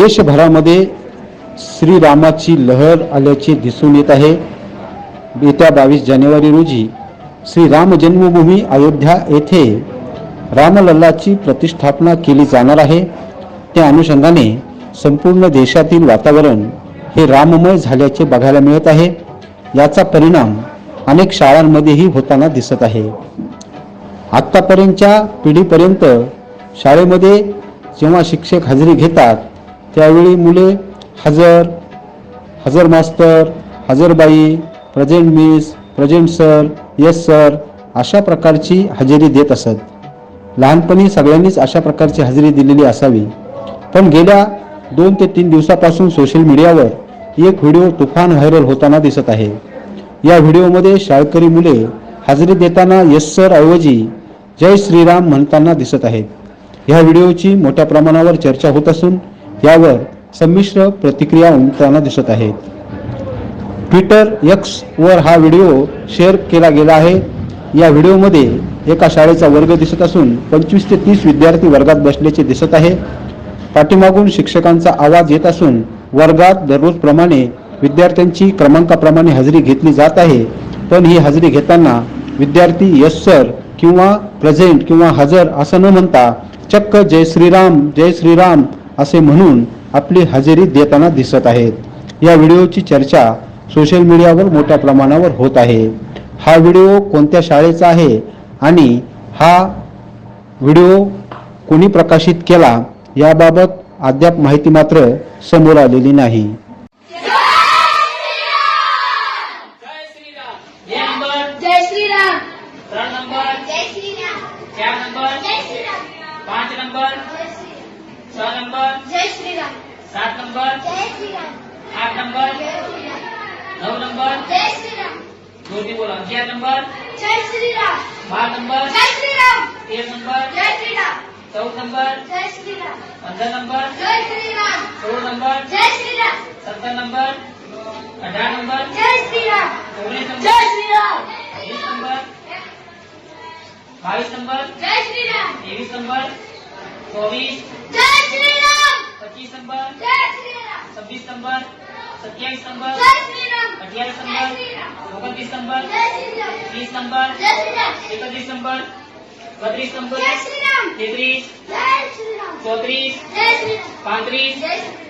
देशभरामध्ये श्रीरामाची लहर आल्याचे दिसून येत आहे. येत्या बावीस जानेवारी रोजी श्रीराम जन्मभूमी अयोध्या येथे रामलल्लाची प्रतिष्ठापना केली जाणार आहे. त्या अनुषंगाने संपूर्ण देशातील वातावरण हे राममय झाल्याचे बघायला मिळत आहे. याचा परिणाम अनेक शाळांमध्येही होताना दिसत आहे. आत्तापर्यंतच्या पिढीपर्यंत शाळेमध्ये जेव्हा शिक्षक हजेरी घेतात त्यावेळी मुले हजर हजर मास्तर हजरबाई present miss present sir yes sir अशा प्रकारची हजेरी देत असत. लहानपणी सगळ्यांनीच अशा प्रकारची हजेरी दिलेली असावी. पण गेल्या दोन ते तीन दिवसापासून सोशल मीडियावर एक व्हिडिओ तुफान व्हायरल होताना दिसत आहे. या व्हिडिओमध्ये शाळकरी मुले हजेरी देताना येस सर ऐवजी जय श्रीराम म्हणताना दिसत आहेत. या व्हिडिओची मोठ्या प्रमाणावर चर्चा होत असून यावर संमिश्र प्रतिक्रिया उमटताना दिसत आहेत. ट्विटर यक्स वर हा व्हिडिओ शेअर केला गेला आहे. या व्हिडिओमध्ये एका शाळेचा वर्ग दिसत असून पंचवीस ते तीस विद्यार्थी वर्गात बसल्याचे दिसत आहे. पाठीमागून शिक्षकांचा आवाज येत असून वर्गात दररोजप्रमाणे विद्यार्थ्यांची क्रमांकाप्रमाणे हजेरी घेतली जात आहे. पण ही हजेरी घेताना विद्यार्थी यस सर किंवा प्रेझेंट किंवा हजर असं न म्हणता चक्क जय श्रीराम जय श्रीराम असे म्हणून आपली हजेरी देताना दिसत आहेत. या व्हिडिओची चर्चा सोशल मीडियावर मोठ्या प्रमाणावर होत आहे. हा व्हिडिओ कोणत्या शाळेचा आहे आणि हा व्हिडिओ कोणी प्रकाशित केला याबाबत अद्याप माहिती मात्र समोर आलेली नाही. एक नंबर जय श्रीराम तीन नंबर जय श्रीराम चार नंबर जय श्रीराम पाच नंबर छह नंबर जय श्रीराम सात नंबर जय श्रीराम आठ नंबर जय श्रीराम नऊ नंबर जय श्रीराम जोरती बोला ग्यारह नंबर जय श्रीराम बारह नंबर जय श्रीराम तेरह नंबर जय श्रीराम चौदह नंबर जय श्रीराम पंद्रह नंबर जय श्रीराम सोलह नंबर जय श्रीराम सत्रह नंबर अठारह नंबर जय श्रीराम उन्नीस नंबर जय श्रीराम बीस नंबर बाईस नंबर जय श्रीराम तेईस नंबर चौबीस जय श्रीराम पच्चीस नंबर जय श्रीराम छब्बीस नंबर सत्ताईस नंबर जय श्रीराम अट्ठाईस जय नंबर श्रीराम उनतीस नंबर जय